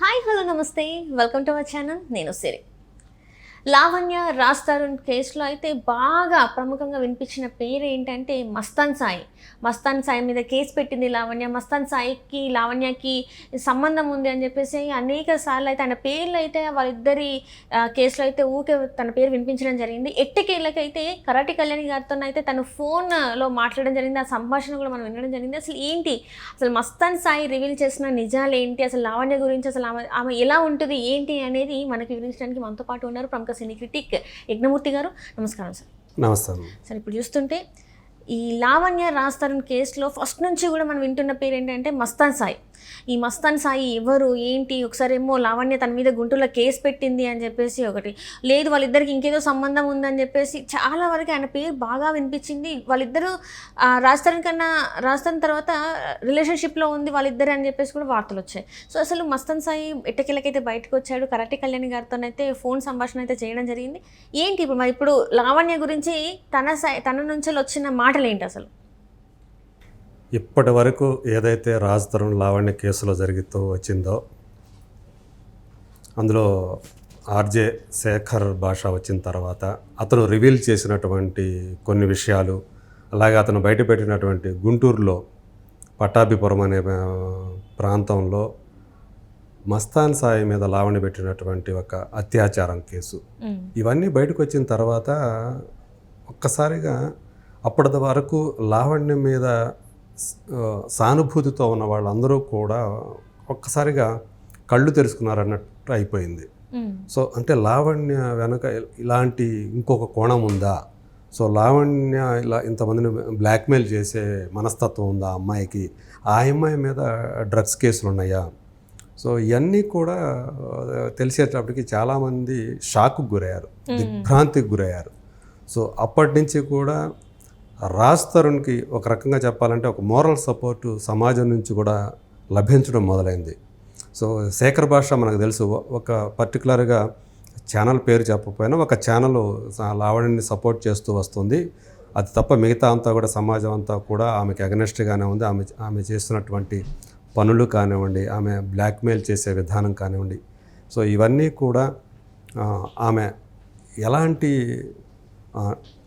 Hi hello namaste. Welcome to our channel. నేను సిరి. లావణ్య రాజ్ తరుణ్ కేసులో అయితే బాగా ప్రముఖంగా వినిపించిన పేరు ఏంటంటే మస్తాన్ సాయి. మస్తాన్ సాయి మీద కేసు పెట్టింది లావణ్య. మస్తాన్ సాయికి లావణ్యకి సంబంధం ఉంది అని చెప్పేసి అనేక సార్లు అయితే ఆయన పేర్లు అయితే వాళ్ళిద్దరి కేసులో అయితే ఊకే తన పేరు వినిపించడం జరిగింది. ఎట్టకేళ్ళకైతే కరాటి కళ్యాణి గారితో అయితే తను ఫోన్లో మాట్లాడడం జరిగింది. ఆ సంభాషణ కూడా మనం వినడం జరిగింది. అసలు ఏంటి? అసలు మస్తాన్ సాయి రివీల్ చేసిన నిజాలు ఏంటి? అసలు లావణ్య గురించి అసలు ఆమె ఆమె ఎలా ఉంటుంది? ఏంటి? అనేది మనకి వివరించడానికి మనతో పాటు ఉన్నారు ప్రముఖ సినీ క్రిటిక్ యజ్ఞమూర్తి గారు. నమస్కారం సార్. నమస్తే సార్ ఇప్పుడు చూస్తుంటే ఈ లావణ్య రాస్తారన్ కేసులో ఫస్ట్ నుంచి కూడా మనం వింటున్న పేరు ఏంటంటే మస్తాన్ సాయి. ఈ మస్తాన్ సాయి ఎవరు ఏంటి? ఒకసారి ఏమో లావణ్య తన మీద గుంటూరులో కేసు పెట్టింది అని చెప్పేసి ఒకటి. లేదు వాళ్ళిద్దరికి ఇంకేదో సంబంధం ఉందని చెప్పేసి చాలా వరకు ఆయన పేరు బాగా వినిపించింది. వాళ్ళిద్దరూ రాజస్థాన్ కన్నా రాజస్థాన్ తర్వాత రిలేషన్షిప్లో ఉంది వాళ్ళిద్దరు అని చెప్పేసి కూడా వార్తలు వచ్చాయి. సో అసలు మస్తాన్ సాయి ఎట్టకెళ్ళకైతే బయటకు వచ్చాడు? కరాటే కళ్యాణి గారితోనైతే ఫోన్ సంభాషణ అయితే చేయడం జరిగింది. ఏంటి ఇప్పుడు మరి? ఇప్పుడు లావణ్య గురించి తన సై- తన నుంచి వచ్చిన మాటలు ఏంటి అసలు? ఇప్పటి వరకు ఏదైతే రాజ్ తరుణ్ లావణ్య కేసులో జరుగుతూ వచ్చిందో అందులో ఆర్జే శేఖర్ భాష వచ్చిన తర్వాత అతను రివీల్ చేసినటువంటి కొన్ని విషయాలు అలాగే అతను బయటపెట్టినటువంటి గుంటూరులో పట్టాభిపురం అనే ప్రాంతంలో మస్తాన్ సాయి మీద లావణ్య పెట్టినటువంటి ఒక అత్యాచారం కేసు. ఇవన్నీ బయటకు వచ్చిన తర్వాత ఒక్కసారిగా అప్పటి వరకు లావణ్యం మీద సానుభూతితో ఉన్న వాళ్ళందరూ కూడా ఒక్కసారిగా కళ్ళు తెరుచుకున్నారన్నట్టు అయిపోయింది. సో అంటే లావణ్య వెనక ఇలాంటి ఇంకొక కోణం ఉందా? సో లావణ్య ఇలా ఇంతమందిని బ్లాక్మెయిల్ చేసే మనస్తత్వం ఉందా అమ్మాయికి? ఆ అమ్మాయి మీద డ్రగ్స్ కేసులు ఉన్నాయా? సో ఇవన్నీ కూడా తెలిసేటప్పటికి చాలామంది షాక్కు గురయ్యారు. దిగ్భ్రాంతికి గురయ్యారు. సో అప్పటి నుంచి కూడా రాజ్ తరుణ్కి ఒక రకంగా చెప్పాలంటే ఒక మోరల్ సపోర్టు సమాజం నుంచి కూడా లభించడం మొదలైంది. సో శేఖర్ భాష మనకు తెలుసు. ఒక పర్టికులర్గా ఛానల్ పేరు చెప్పకపోయినా ఒక ఛానల్ లావణ్యని సపోర్ట్ చేస్తూ వస్తుంది. అది తప్ప మిగతా అంతా కూడా సమాజం అంతా కూడా ఆమెకి అగనెస్ట్గానే ఉంది. ఆమె ఆమె చేస్తున్నటువంటి పనులు కానివ్వండి ఆమె బ్లాక్మెయిల్ చేసే విధానం కానివ్వండి. సో ఇవన్నీ కూడా ఆమె ఎలాంటి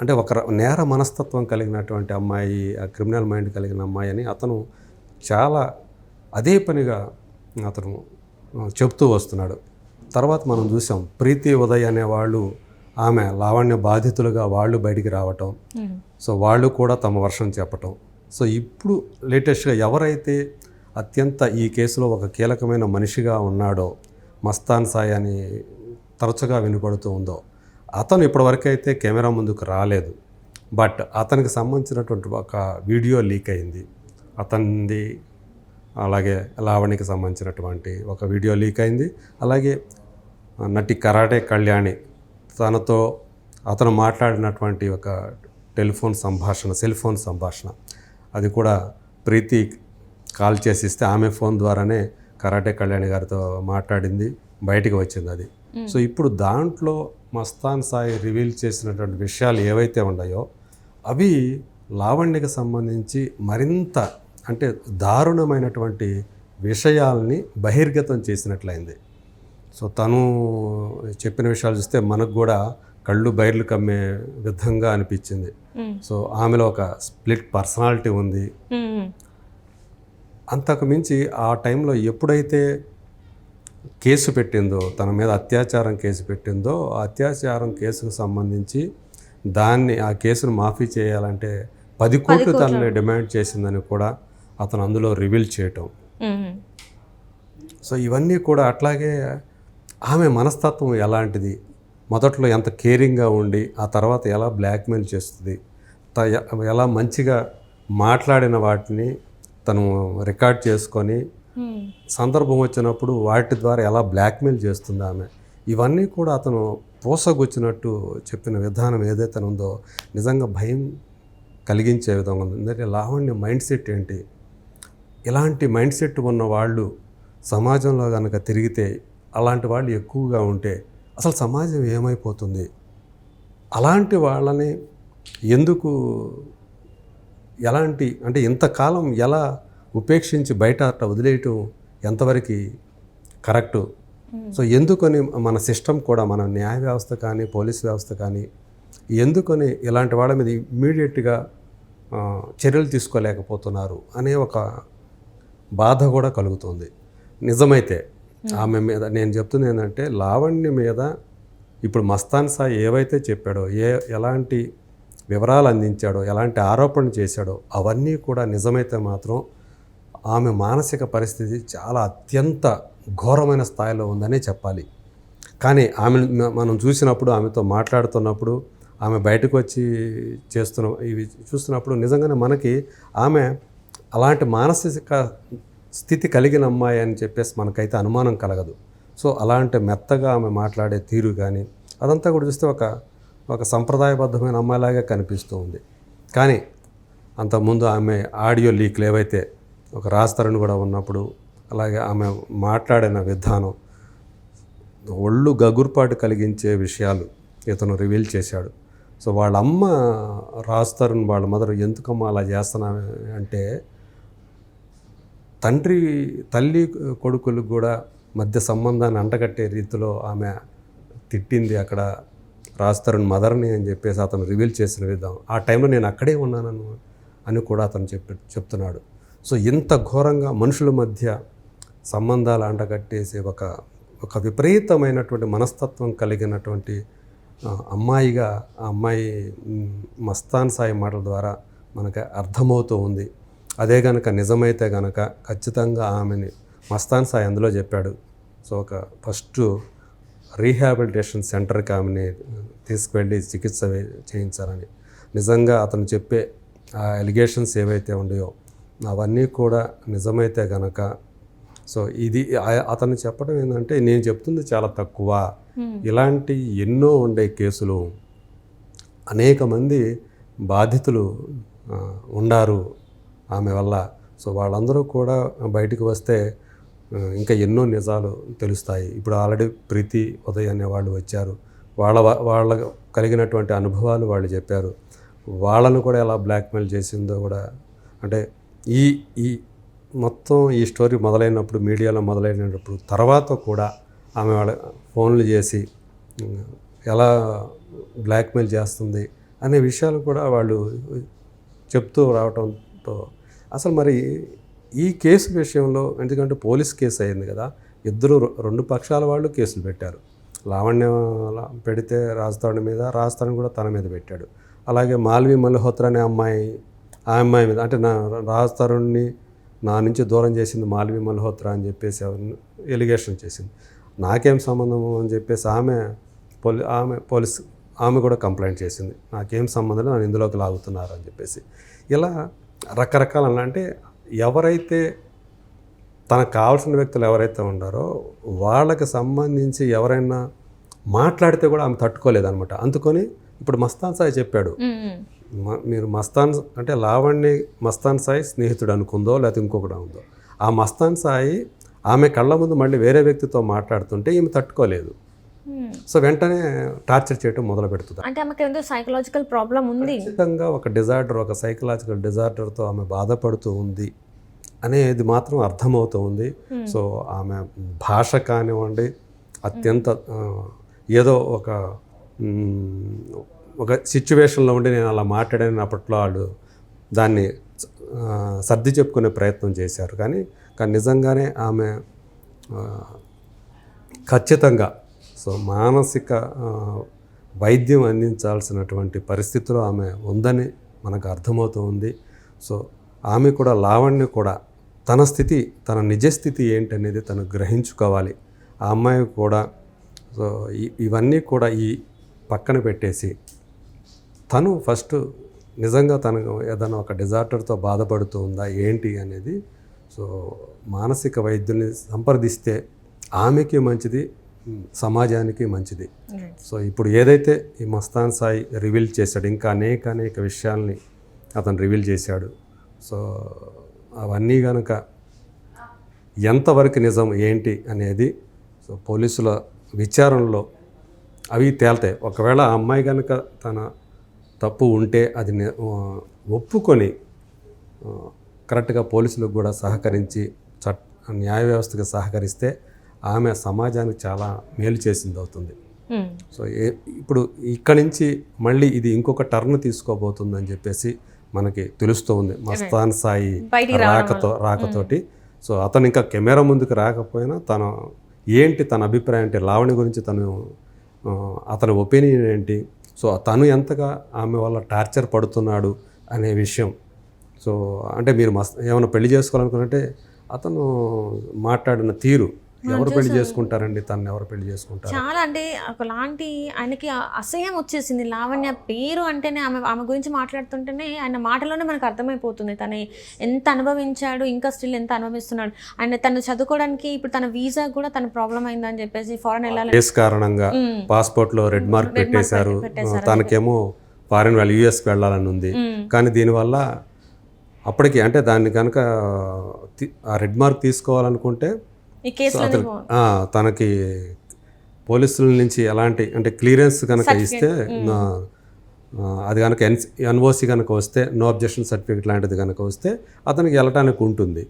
అంటే ఒక నేర మనస్తత్వం కలిగినటువంటి అమ్మాయి ఆ క్రిమినల్ మైండ్ కలిగిన అమ్మాయి అని అతను చాలా అదే పనిగా అతను చెప్తూ వస్తున్నాడు. తర్వాత మనం చూసాం ప్రీతి ఉదయ్ అనేవాళ్ళు ఆమె లావణ్య బాధితులుగా వాళ్ళు బయటికి రావటం. సో వాళ్ళు కూడా తమ వర్షం చెప్పటం. సో ఇప్పుడు లేటెస్ట్గా ఎవరైతే అత్యంత ఈ కేసులో ఒక కీలకమైన మనిషిగా ఉన్నాడో మస్తాన్ సాయి అని తరచుగా వినపడుతూ ఉందో అతను ఇప్పటివరకు అయితే కెమెరా ముందుకు రాలేదు. బట్ అతనికి సంబంధించినటువంటి ఒక వీడియో లీక్ అయింది. అతనిది అలాగే లావణికి సంబంధించినటువంటి ఒక వీడియో లీక్ అయింది. అలాగే నటి కరాటే కళ్యాణి తనతో అతను మాట్లాడినటువంటి ఒక టెలిఫోన్ సంభాషణ సెల్ ఫోన్ సంభాషణ. అది కూడా ప్రీతి కాల్ చేసి ఇస్తే ఆమె ఫోన్ ద్వారానే కరాటే కళ్యాణి గారితో మాట్లాడింది బయటికి వచ్చింది అది. సో ఇప్పుడు దాంట్లో మస్తాన్ సాయి రివీల్ చేసినటువంటి విషయాలు ఏవైతే ఉన్నాయో అవి లావణ్యకి సంబంధించి మరింత అంటే దారుణమైనటువంటి విషయాల్ని బహిర్గతం చేసినట్లయింది. సో తను చెప్పిన విషయాలు చూస్తే మనకు కూడా కళ్ళు బయర్లు కమ్మే విధంగా అనిపించింది. సో ఆమెలో ఒక స్ప్లిట్ పర్సనాలిటీ ఉంది. అంతకు మించి ఆ టైంలో ఎప్పుడైతే కేసు పెట్టిందో తన మీద అత్యాచారం కేసు పెట్టిందో ఆ అత్యాచారం కేసుకు సంబంధించి దాన్ని ఆ కేసును మాఫీ చేయాలంటే పది కోట్లు తనని డిమాండ్ చేసిందని కూడా అతను అందులో రివీల్ చేయటం. సో ఇవన్నీ కూడా అట్లాగే ఆమె మనస్తత్వం ఎలాంటిది? మొదట్లో ఎంత కేరింగ్గా ఉండి ఆ తర్వాత ఎలా బ్లాక్మెయిల్ చేస్తుంది? త- ఎలా మంచిగా మాట్లాడిన వాటిని తను రికార్డ్ చేసుకొని సందర్భం వచ్చినప్పుడు వాటి ద్వారా ఎలా బ్లాక్మెయిల్ చేస్తుంది ఆమె? ఇవన్నీ కూడా అతను పోసగొచ్చినట్టు చెప్పిన విధానం ఏదైతే ఉందో నిజంగా భయం కలిగించే విధంగా ఉంది. ఎందుకంటే లావణ్య మైండ్ సెట్ ఏంటి? ఇలాంటి మైండ్ సెట్ ఉన్న వాళ్ళు సమాజంలో కనుక తిరిగితే అలాంటి వాళ్ళు ఎక్కువగా ఉంటే అసలు సమాజం ఏమైపోతుంది? అలాంటి వాళ్ళని ఎందుకు ఎలాంటి అంటే ఇంతకాలం ఎలా ఉపేక్షించి బయట అట్లా వదిలేయటం ఎంతవరకు కరెక్టు? సో ఎందుకని మన సిస్టమ్ కూడా మన న్యాయ వ్యవస్థ కానీ పోలీస్ వ్యవస్థ కానీ ఎందుకని ఇలాంటి వాళ్ళ మీద ఇమ్మీడియట్గా చర్యలు తీసుకోలేకపోతున్నారు అనే ఒక బాధ కూడా కలుగుతుంది. నిజమైతే ఆమె మీద నేను చెప్తుంది ఏంటంటే లావణ్య మీద ఇప్పుడు మస్తాన్ సాయి ఏవైతే చెప్పాడో ఏ ఎలాంటి వివరాలు అందించాడో ఎలాంటి ఆరోపణలు చేశాడో అవన్నీ కూడా నిజమైతే మాత్రం ఆమె మానసిక పరిస్థితి చాలా అత్యంత ఘోరమైన స్థాయిలో ఉందనే చెప్పాలి. కానీ ఆమె మనం చూసినప్పుడు ఆమెతో మాట్లాడుతున్నప్పుడు ఆమె బయటకు వచ్చి చేస్తున్న ఇవి చూస్తున్నప్పుడు నిజంగానే మనకి ఆమె అలాంటి మానసిక స్థితి కలిగిన అమ్మాయి అని చెప్పేసి మనకైతే అనుమానం కలగదు. సో అలాంటి మెత్తగా ఆమె మాట్లాడే తీరు కానీ అదంతా కూడా చూస్తే ఒక ఒక సంప్రదాయబద్ధమైన అమ్మాయిలాగా కనిపిస్తూ ఉంది. కానీ అంతకుముందు ఆమె ఆడియో లీక్లు ఏవైతే ఒక రాస్తారని కూడా ఉన్నప్పుడు అలాగే ఆమె మాట్లాడిన విధానం ఒళ్ళు గగుర్పాటు కలిగించే విషయాలు ఇతను రివీల్ చేశాడు. సో వాళ్ళ అమ్మ రాస్తారని వాళ్ళ మదర్ ఎందుకమ్మా అలా చేస్తున్నా అంటే తండ్రి తల్లి కొడుకులు కూడా మధ్య సంబంధాన్ని అంటగట్టే రీతిలో ఆమె తిట్టింది అక్కడ రాస్తారని మదర్ని అని చెప్పేసి అతను రివీల్ చేసిన విధానం. ఆ టైంలో నేను అక్కడే ఉన్నానను అని కూడా అతను చెప్పి చెప్తున్నాడు. సో ఇంత ఘోరంగా మనుషుల మధ్య సంబంధాలు అండగట్టేసే ఒక ఒక విపరీతమైనటువంటి మనస్తత్వం కలిగినటువంటి అమ్మాయిగా ఆ అమ్మాయి మస్తాన్ సాయి మాటల ద్వారా మనకు అర్థమవుతూ ఉంది. అదే గనక నిజమైతే గనక ఖచ్చితంగా ఆమెని మస్తాన్ సాయి అందులో చెప్పాడు. సో ఒక ఫస్ట్ రీహాబిలిటేషన్ సెంటర్కి ఆమెని తీసుకువెళ్ళి చికిత్స చేయించాలని నిజంగా అతను చెప్పే ఆ ఎలిగేషన్స్ ఏవైతే ఉన్నాయో అవన్నీ కూడా నిజమైతే గనక సో ఇది అతను చెప్పడం ఏంటంటే నేను చెప్తుంది చాలా తక్కువ. ఇలాంటి ఎన్నో ఉండే కేసులు అనేక మంది బాధితులు ఉండారు ఆమె వల్ల. సో వాళ్ళందరూ కూడా బయటికి వస్తే ఇంకా ఎన్నో నిజాలు తెలుస్తాయి. ఇప్పుడు ఆల్రెడీ ప్రీతి ఉదయ్ అనే వాళ్ళు వచ్చారు. వాళ్ళ వాళ్ళ కలిగినటువంటి అనుభవాలు వాళ్ళు చెప్పారు. వాళ్ళను కూడా ఎలా బ్లాక్మెయిల్ చేసిందో కూడా అంటే ఈ ఈ మొత్తం ఈ స్టోరీ మొదలైనప్పుడు మీడియాలో మొదలైనప్పుడు తర్వాత కూడా ఆమె వాళ్ళ ఫోన్లు చేసి ఎలా బ్లాక్మెయిల్ చేస్తుంది అనే విషయాలు కూడా వాళ్ళు చెప్తూ రావడంతో అసలు మరి ఈ కేసు విషయంలో ఎందుకంటే పోలీస్ కేసు అయింది కదా ఇద్దరు రెండు పక్షాల వాళ్ళు కేసులు పెట్టారు. లావణ్య పెడితే రాజధాని మీద రాజధాని కూడా తన మీద పెట్టాడు. అలాగే మాల్వి మల్హోత్రా అనే అమ్మాయి ఆ అమ్మాయి మీద అంటే నా రాజతరుణ్ణి నా నుంచి దూరం చేసింది మాల్వి మల్హోత్రా అని చెప్పేసి ఎలిగేషన్ చేసింది. నాకేం సంబంధము అని చెప్పేసి ఆమె పోలీ ఆమె పోలీస్ ఆమె కూడా కంప్లైంట్ చేసింది. నాకేం సంబంధం లేదు, నన్ను ఇందులోకి లాగుతున్నారు అని చెప్పేసి. ఇలా రకరకాల అంటే ఎవరైతే తనకు కావాల్సిన వ్యక్తులు ఎవరైతే ఉన్నారో వాళ్ళకి సంబంధించి ఎవరైనా మాట్లాడితే కూడా ఆమె తట్టుకోలేదనమాట అందుకొని ఇప్పుడు మస్తాన్ సాయి చెప్పాడు. మీరు మస్తాన్ అంటే లావణ్య మస్తాన్ సాయి స్నేహితుడు అనుకుందో లేకపోతే ఇంకొకటి ఉందో ఆ మస్తాన్ సాయి ఆమె కళ్ళ ముందు మళ్ళీ వేరే వ్యక్తితో మాట్లాడుతుంటే ఈమె తట్టుకోలేదు. సో వెంటనే టార్చర్ చేయటం మొదలు పెడుతుంది. అంటే ఆమెకి ఏదో సైకలాజికల్ ప్రాబ్లం ఉంది. ఖచ్చితంగా ఒక డిజార్డర్ ఒక సైకలాజికల్ డిజార్డర్తో ఆమె బాధపడుతూ ఉంది అనేది మాత్రం అర్థమవుతూ ఉంది. సో ఆమె భాష కానివ్వండి అత్యంత ఏదో ఒక ఒక సిచ్యువేషన్లో ఉండి నేను అలా మాట్లాడాను అప్పట్లో వాళ్ళు దాన్ని సర్ది చెప్పుకునే ప్రయత్నం చేశారు. కానీ కానీ నిజంగానే ఆమె ఖచ్చితంగా సో మానసిక వైద్యం అందించాల్సినటువంటి పరిస్థితిలో ఆమె ఉందని మనకు అర్థమవుతుంది సో ఆమె కూడా లావణ్య కూడా తన స్థితి తన నిజస్థితి ఏంటనేది తను గ్రహించుకోవాలి. ఆ అమ్మాయి కూడా సో ఇవన్నీ కూడా ఈ పక్కన పెట్టేసి తను ఫస్ట్ నిజంగా తనకు ఏదైనా ఒక డిజార్డర్తో బాధపడుతూ ఉందా ఏంటి అనేది సో మానసిక వైద్యుల్ని సంప్రదిస్తే ఆమెకి మంచిది సమాజానికి మంచిది. సో ఇప్పుడు ఏదైతే ఈ మస్తాన్ సాయి రివీల్ చేశాడు ఇంకా అనేక అనేక విషయాల్ని అతను రివీల్ చేశాడు. సో అవన్నీ కనుక ఎంతవరకు నిజం ఏంటి అనేది సో పోలీసుల విచారణలో అవి తేల్తాయి. ఒకవేళ ఆ అమ్మాయి కనుక తన తప్పు ఉంటే అది ఒప్పుకొని కరెక్ట్గా పోలీసులకు కూడా సహకరించి చట్ న్యాయ వ్యవస్థకు సహకరిస్తే ఆమె సమాజానికి చాలా మేలు చేసింది అవుతుంది. సో ఇప్పుడు ఇక్కడి నుంచి మళ్ళీ ఇది ఇంకొక టర్న్ తీసుకోబోతుందని చెప్పేసి మనకి తెలుస్తూ ఉంది. మస్తాన్ సాయి రాకతో రాకతోటి. సో అతను ఇంకా కెమెరా ముందుకు రాకపోయినా తను ఏంటి తన అభిప్రాయం ఏంటి లావణి గురించి తను అతని ఒపీనియన్ ఏంటి సో తను ఎంతగా ఆమె వల్ల టార్చర్ పడుతున్నాడు అనే విషయం. సో అంటే మీరు మస్త్ ఏమైనా పెళ్ళి చేసుకోవాలనుకుంటే అతను మాట్లాడిన తీరు ఎవరు పెళ్ళి చేసుకుంటారండి? తను ఎవరు పెళ్ళి చేసుకుంటారు? చాలా అంటే ఒకలాంటి ఆయనకి అసహ్యం వచ్చేసింది. లావణ్య పేరు అంటేనే ఆమె ఆమె గురించి మాట్లాడుతుంటేనే ఆయన మాటలోనే మనకు అర్థమైపోతుంది. తను ఎంత అనుభవించాడు ఇంకా స్టిల్ ఎంత అనుభవిస్తున్నాడు. ఆయన తను చదువుకోవడానికి ఇప్పుడు తన వీసా కూడా తన ప్రాబ్లం అయిందని చెప్పేసి ఫారెన్ వెళ్ళాలి కారణంగా ఉమ్, పాస్పోర్ట్లో రెడ్ మార్క్ పెట్టేశారు. తనకేమో ఫారిన్ వాళ్ళు యూఎస్కి వెళ్ళాలని ఉంది. కానీ దీనివల్ల అప్పటికి అంటే దాన్ని కనుక ఆ రెడ్ మార్క్ తీసుకోవాలనుకుంటే తనకి పోలీసుల నుంచి ఎలాంటి అంటే క్లియరెన్స్ కనుక ఇస్తే అది కనుక ఎన్ ఎన్ఓసి కనుక వస్తే నో అబ్జెక్షన్ సర్టిఫికేట్ లాంటిది కనుక వస్తే అతనికి వెళ్ళటానికి ఉంటుంది.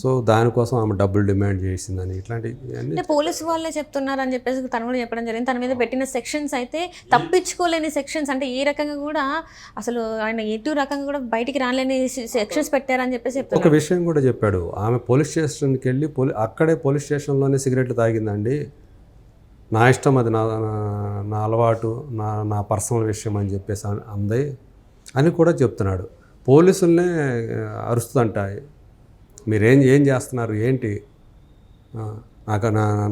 సో దానికోసం ఆమె డబ్బులు డిమాండ్ చేసిందని ఇట్లాంటి అన్ని అంటే పోలీసు వాళ్ళే చెప్తున్నారు అని చెప్పేసి తను కూడా చెప్పడం జరిగింది. తన మీద పెట్టిన సెక్షన్స్ అయితే తప్పించుకోలేని సెక్షన్స్. అంటే ఏ రకంగా కూడా అసలు ఆయన ఎటు రకంగా కూడా బయటికి రాలేని సెక్షన్స్ పెట్టారని చెప్పేసి ఒక చెప్తున్నారు. విషయం కూడా చెప్పాడు. ఆమె పోలీస్ స్టేషన్కి వెళ్ళి పోలీ అక్కడే పోలీస్ స్టేషన్లోనే సిగరెట్లు తాగిందండి. నా ఇష్టం అది నా నా- అలవాటు నా నా పర్సనల్ విషయం అని చెప్పేసి అన్- అంది. అని కూడా చెప్తున్నాడు. పోలీసులనే అరుస్తుందంట మీరేం ఏం చేస్తున్నారు? ఏంటి? నాకు నా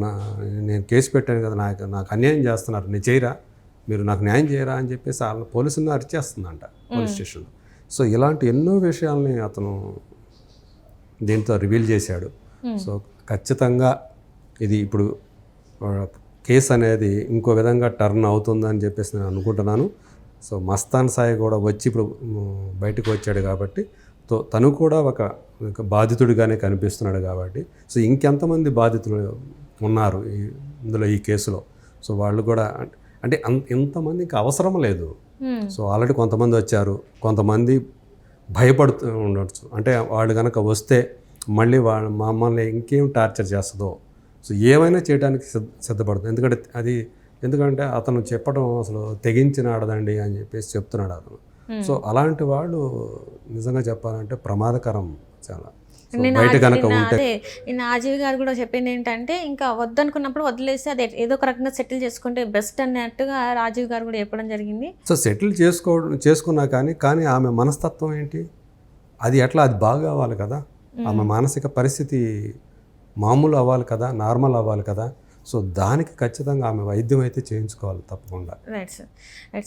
నేను కేసు పెట్టాను కదా నాకు నాకు అన్యాయం చేస్తున్నారు. నేను చేయరా? మీరు నాకు న్యాయం చేయరా? అని చెప్పేసి వాళ్ళ పోలీసులను అరిచేస్తుందంట పోలీస్ స్టేషన్లో. సో ఇలాంటి ఎన్నో విషయాల్ని అతను దీంతో రివీల్ చేశాడు. సో ఖచ్చితంగా ఇది ఇప్పుడు కేసు అనేది ఇంకో విధంగా టర్న్ అవుతుందని చెప్పేసి నేను అనుకుంటున్నాను. సో మస్తాన్ సాయి కూడా వచ్చి ఇప్పుడు బయటకు వచ్చాడు కాబట్టి తో తను కూడా ఒక బాధితుడిగానే కనిపిస్తున్నాడు కాబట్టి. సో ఇంకెంతమంది బాధితులు ఉన్నారు ఈ ఇందులో ఈ కేసులో? సో వాళ్ళు కూడా అంటే- అంత ఇంతమందికి అవసరం లేదు. సో ఆల్రెడీ కొంతమంది వచ్చారు. కొంతమంది భయపడుతూ ఉండొచ్చు. అంటే వాళ్ళు కనుక వస్తే మళ్ళీ వాళ్ళ మమ్మల్ని ఇంకేం టార్చర్ చేస్తుందో? సో ఏమైనా చేయడానికి సిద్ధ సిద్ధపడుతుంది. ఎందుకంటే అది ఎందుకంటే అతను చెప్పడం అసలు తెగించిన ఆడదండి అని చెప్పేసి చెప్తున్నాడు అతను. సో అలాంటి వాళ్ళు నిజంగా చెప్పాలంటే ప్రమాదకరం చాలా. నేను ఆజీవి గారు కూడా చెప్పింది ఏంటంటే ఇంకా వద్దనుకున్నప్పుడు వదిలేసి అది ఏదో ఒక రకంగా సెటిల్ చేసుకుంటే బెస్ట్ అన్నట్టుగా రాజీవ్ గారు కూడా చెప్పడం జరిగింది. సో సెటిల్ చేసుకో చేసుకున్నా కానీ కానీ ఆమె మనస్తత్వం ఏంటి? అది ఎట్లా? అది బాగా అవ్వాలి కదా. ఆమె మానసిక పరిస్థితి మామూలు అవ్వాలి కదా నార్మల్ అవ్వాలి కదా. సో దానికి ఖచ్చితంగా ఆమె వైద్యం అయితే చేయించుకోవాలి తప్పకుండా. Right sir right